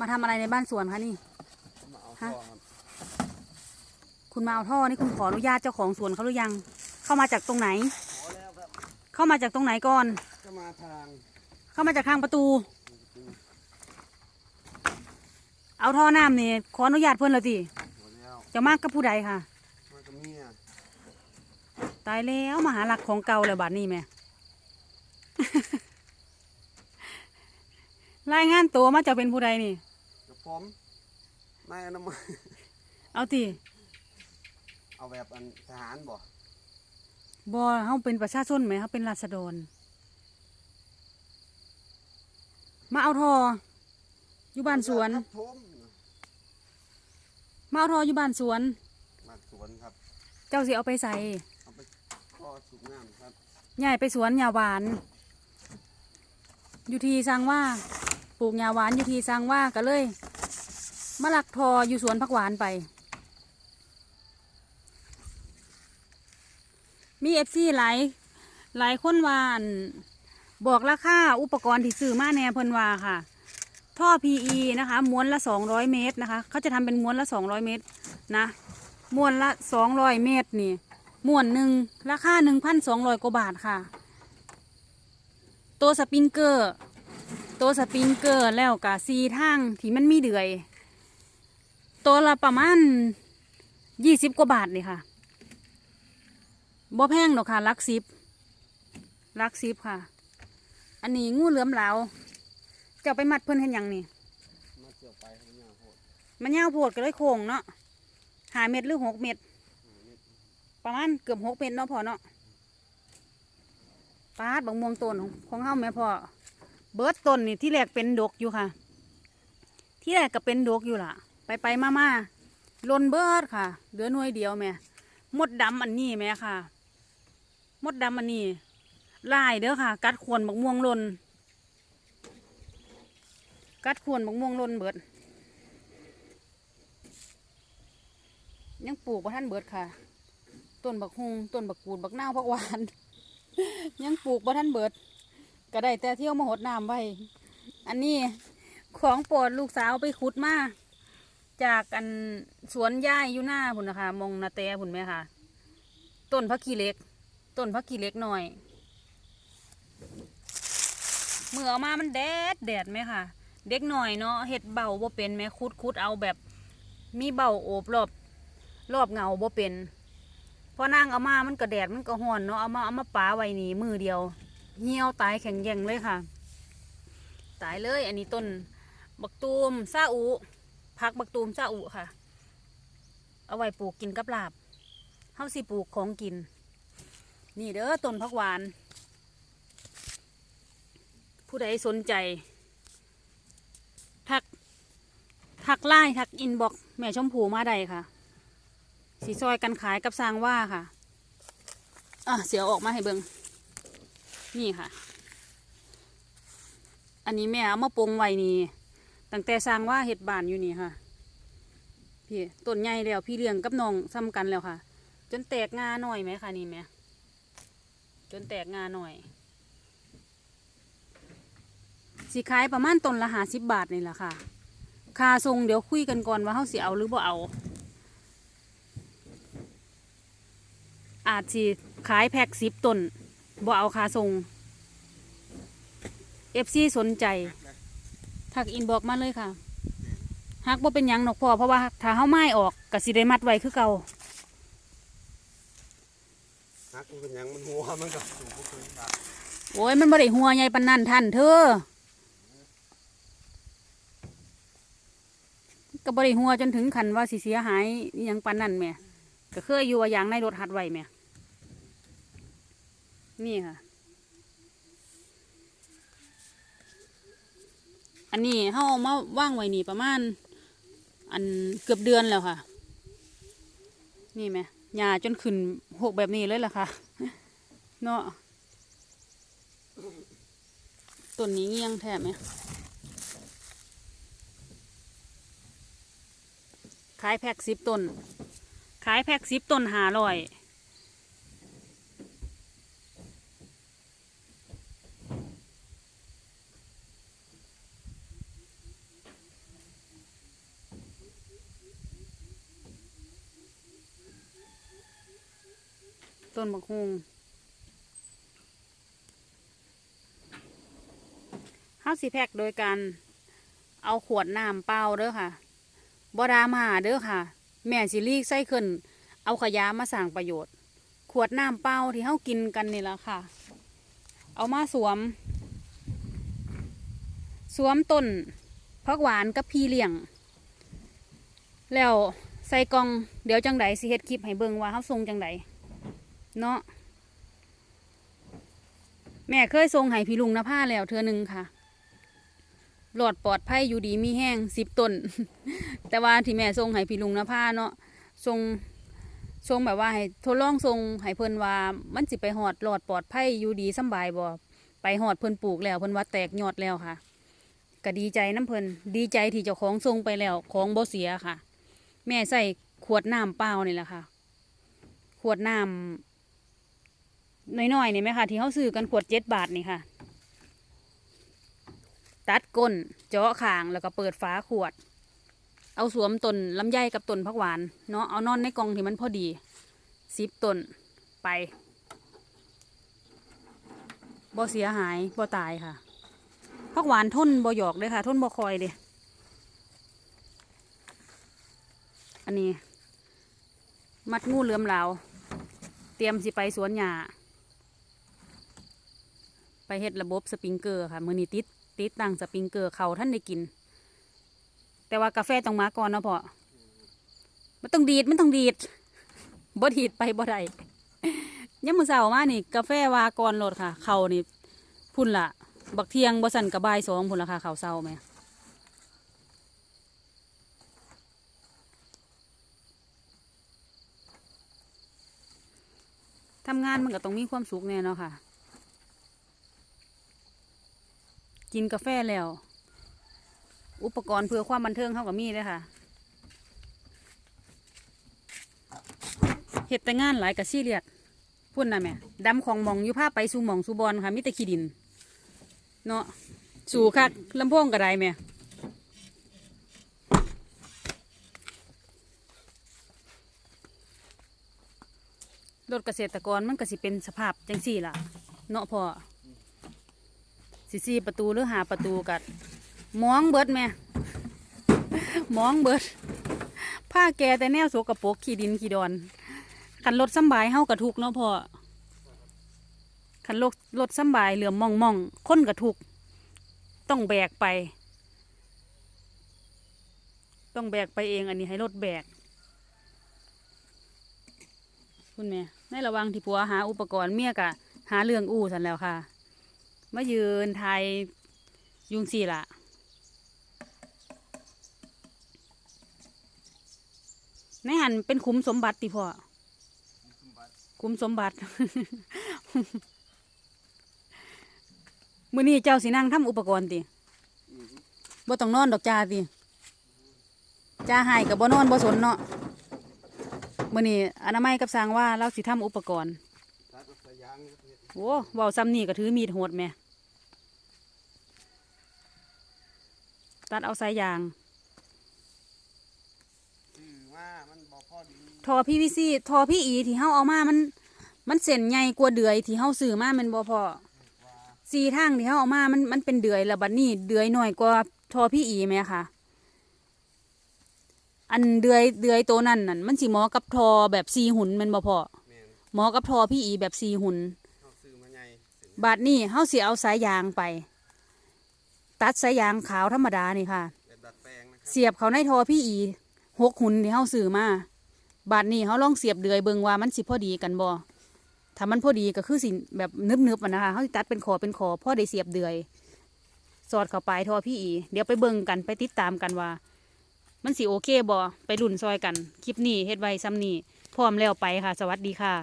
มาทำอะไรในบ้านสวนคะนี่ มาเอาฮะท่อครับคุณมาเอาท่อนี่คุณขออนุญาตเจ้าของสวนเขาหรือยัง เข้ามาจากตรงไหน ขอแล้วครับเข้ามาจากตรงไหนก่อน ก็มาทางเข้ามาจากทางประตู เอาท่อน้ำนี่ขออนุญาตเพื่อนเลยสิขอแล้วจะมากกับผู้ใดค่ะ มากับเมียตายแล้วมาหาหลักของเก่าเลยบาดนี้แม่ รายงานตัวมาจะเป็นผู้ใดนี่ ผมนายอนามัยเอาทีเอาแบบอันทหารบ่บอเขาเป็นประชาชนไหมเขาเป็นราษฎร มาเอาทออยู่บ้านสวน ครับผมมาเอาทออยู่บ้านสวนบ้านสวนครับ เจ้าสิเอาไปใส่เอาไปท่อสูบน้ำครับใหญ่ไปสวนยาหวาน อยู่ทีสร้างว่า ปลูกยาหวานอยู่ทีสร้างว่าก็เลย มาลักทออยู่สวนผักหวานไป มีเอฟซีหลายหลายคนวานบอกราคาอุปกรณ์ที่ซื้อมาแน่เพิ่นว่าค่ะ ท่อ PE นะคะ ม้วนละ 200 เมตรนะคะ เขาจะทำเป็นม้วนละ 200 เมตรนะ ม้วนละ 200 เมตรนี่ ม้วนหนึ่งราคา 1,200 กว่าบาทค่ะ ตัวสปริงเกอร์ ตัวสปริงเกอร์แล้วกับซีทางที่มันมีเดือย ตัวละประมาณ20กว่าบาทนี่ค่ะบ่แพงหรอกค่ะลักซิบลักซิบค่ะ อันนี้งูเหลือมเหลาจะเอาไปมัดเพิ่อนเห็นยังนี่มาเกี่ยวไปให้ยาโหดมันยาวโพดก็เลยโค้งเนาะหาเม็ดหรือหกเม็ดประมาณเกือบหกเม็ดเนาะพอเนาะปาดบังม่วงต้นของของเฮาแม่พ่อเบิร์ดต้นนี่ที่แรกเป็นดกอยู่ค่ะ ที่แรกก็เป็นดกอยู่ล่ะ ไปไปมามาลนเบิดค่ะ เหลือหน่วยเดียวแม่มดดำอันนี้แม่ค่ะ มดดำอันนี้ลายเด้อค่ะ กัดขวนบักม่วงลน กัดขวนบักม่วงลนเบิด ยังปลูกบ่ท่านเบิดค่ะ ต้นบักฮุงต้นบักกูดบักนาวบักหวาน ยังปลูกบ่ท่านเบิด ก็ได้แต่เที่ยวมาหดน้ำไว้ อันนี้ของโปรดลูกสาวไปขุดมา จากอันสวนย่ายอยู่หน้าพุ่นนะคะมองนาแตพุ่นไหมคะต้นพักขี้เล็ก ต้นพักขี้เล็กหน่อยเมื่อเอามามันแดดแดดไหมค่ะ เด็กหน่อยเนาะเห็ดเบาบ่เป็นไหมคุดคุดเอาแบบ มีเบาโอบรอบรอบเงาบ่เป็นพอนางเอามามันก็แดดมันก็ห้อนเนาะเอามาเอามาปาไว้นี่มือเดียว เหี่ยวตายแข็งแย่งเลยค่ะ ตายเลย อันนี้ต้น บักตูมซาอุ พักบักตูมซาอุค่ะ เอาไว้ปลูกกินกับลาบเฮาสิปลูกของกิน นี่เด้อต้นผักหวาน ผู้ใดสนใจ ทัก ทักไล่ทักอินบอกแม่ชมพูมาได้ค่ะ สีซอยกันขายกับสร้างว่าค่ะ อะ เสียวออกมาให้เบิงนี่ค่ะ อันนี้แม่เอามาปรุงไว้นี่ ตั้งแต่สร้างว่าเห็ดบานอยู่นี่ค่ะพี่ต้นใหญ่แล้วพี่เลี้ยงกับน้องซ้ำกันแล้วค่ะ จนแตกงาหน่อยไหมคะนี่แม่จนแตกงาหน่อยสีขายประมาณต้นละหาสิบบาทนี่แหละค่ะคาทรงเดี๋ยวคุยกันก่อนว่าเขาสิเอาหรือบ่เอา อาจสิขายแพ็กสิบต้นบ่เอาคาทรงเอฟซีสนใจ ทักอินบอกมาเลยค่ะฮักบ่เป็นหยังหนอกพอเพราะว่าถ้าเฮาไม้ออกก็สิได้มัดไว้คือเก่าฮักมันเป็นหยังมันหัวมันก็สูบบุกเลยครับโอ้ยมันบ่ได้หัวใหญ่ปานนั้นท่านเธอก็บ่ได้หัวจนถึงขันว่าสิเสียหายอหยังปานนั้นแหม่ก็เคยอยู่ว่าอย่างในรถหัดไว้แหม่นี่ค่ะ อันนี้เฮาเอามาว่างไว้นี่ประมาณ อันเกือบเดือนแล้วค่ะ นี่ไหมหญ้าจนขึ้นหกแบบนี้เลยล่ะค่ะ เนาะต้นนี้เงี้ยงแทบไหมขายแพ็กสิบต้น ขายแพ็กสิบต้นหาร้อย ต้นบักฮุงเฮาสิแพ็กโดยการเอาขวดน้ำเปล่าเด้อค่ะบ่ดรามาเด้อค่ะ แม่สิลีกใส่ขึ้น เอาขยะมาสร้างประโยชน์ ขวดน้ำเปล่าที่เฮากินกันนี่ละค่ะ เอามาสวม สวมต้นพักหวานกับพีเลี้ยง แล้วใส่กล่องเดี๋ยวจังไดสิเฮ็ดคลิปให้เบิ่งว่าเฮาส่งจังได เนาะแม่เคยส่งให้พี่ลุงนภาแล้วเทือหนึงค่ะหลอดปลอดภัยอยู่ดีมีแห้งสิบต้น แต่ว่าที่แม่ส่งให้พี่ลุงนภาเนาะส่งส่งแบบว่าให้ทดลองส่งให้เพิ่นว่า มันสิไปหอดหลอดปลอดภัยอยู่ดีสบายบ่ไปหอดเพิ่นปลูกแล้วเพิ่นว่าแตกยอดแล้วค่ะก็ดีใจน้ำเพิ่นดีใจที่เจ้าของส่งไปแล้วของบ่เสียค่ะ แม่ใส่ขวดน้ำเปล่านี่แหละค่ะ ขวดน้ำ น้อยๆนี่ไหมคะที่เขาซื้อกันขวดเจ็ดบาทนี่ค่ะ ตัดก้น เจาะขางแล้วก็เปิดฝาขวด เอาสวมต้นลำไยกับต้นผักหวานเนาะเอานอนในกองที่มันพอดีสิบต้นไปบ่เสียหายบ่ตายค่ะผักหวานทนบ่หยอกเลยค่ะทนบ่คอยเลยอันนี้ มัดงูเหลือมเหลาเตรียมสิไปสวนหญ้า ไปเฮ็ดระบบสปริงเกอร์ค่ะมือนี้ติดติดตั้งสปริงเกอร์เขาท่านได้กิน แต่ว่ากาแฟต้องมาก่อนเนาะพ่อมันต้องดีดมันต้องดีดบ่ดีดไปบ่ได้ยังมือเสามานี่กาแฟวาก่อนโหลดค่ะ เขานี่พุ่นละบักเทียงบ่สันกระบายสองพุ่นละค่ะเขาเศร้าไหมทำงานมันก็ต้องมีความสุขแน่เนาะค่ะ กินกาแฟแล้ว อุปกรณ์เพื่อความบันเทิงเข้ากับมีเลยค่ะเห็ดแต่งานหลายกับซีเรียสพุ่นนะแม่ดำของมองอยู่ภาพไปสู่มองสู่บอลค่ะมิต่ขี้ดิน เนาะสู่คักลำโพงกระไดแม่รถเกษตรกรมันก็สิเป็นสภาพจังสี่ล่ะ เนาะพอ สิสี่ประตูหรือหาประตูกัดมองเบิดแม่มองเบิดผ้าแกแต่แนวโสกระปกขี้ดินขี้ดอนขันรถสำบายเฮากระทุกเนาะพ่อขันรถรถสำบายเหลือมมองมองๆคนกระทุก ต้องแบกไป ต้องแบกไปเองอันนี้ให้รถแบกคุณแม่ในระวังที่ผัวหาอุปกรณ์เมียกะหาเรื่องอู้สันแล้วค่ะ มายืนไทยยุงสี่ละในหันเป็นคุ้มสมบัติติพ่อคุ้มสมบัติ มื้อนี้เจ้าสินั่งทำอุปกรณ์ติบ่ต้องนอนดอกจ้าติจ้าหายกับบ่นอนบ่สนเนาะมื่อนี้อนามัยกับสร้างว่าเราสิทำอุปกรณ์ตัดเอาสายยางนี่ก็เฮ็ดโอ้เว้าซ้ำนี่ก็ถือมีดโหดแม่ ตัดเอาสายยางซื้อมามันบ่พอดีทอพีวีซีทอพี่อีที่เฮาเอามามัน มันเส้นใหญ่กว่าเดือยที่เฮาซื้อมามันบ่พอว่าสีทางที่เฮาเอามามันมันเป็นเดือยแล้วบัดนี้เดือยน้อยกว่าทอพี่อีแม่ค่ะอันเดือยเดือยตัวนั้นนั่นมันสิเหมอกับทอแบบสีหุ่นแมันบ่พอแม่นเหมอกับทอพี่อีแบบสีหุ่นเฮาซื้อมาใหญ่เสร็จบาดนี้เฮาสิเอาสายยางไป ตัดสายยางขาวธรรมดานี่ค่ะ แบบดัดแปลงนะครับเสียบเขาในทอพี่อีหกหุ่นที่เฮาซื้อมาบาดนี้เฮาลองเสียบเดือยเบิ่งว่ามันสิพอดีกันบ่ถ้ามันพอดีก็คือสิแบบนึบๆอะนะคะเฮาสิตัดเป็นขอเป็นขอพอได้เสียบเดือย สอดเข้าไปทอพี่อี เดี๋ยวไปเบิ่งกันไปติดตามกันว่า มันสิโอเคบ่ไปลุ่นซอยกัน คลิปนี้เฮ็ดไว้ซ้ำนี้พร้อมแล้วไปค่ะ สวัสดีค่ะ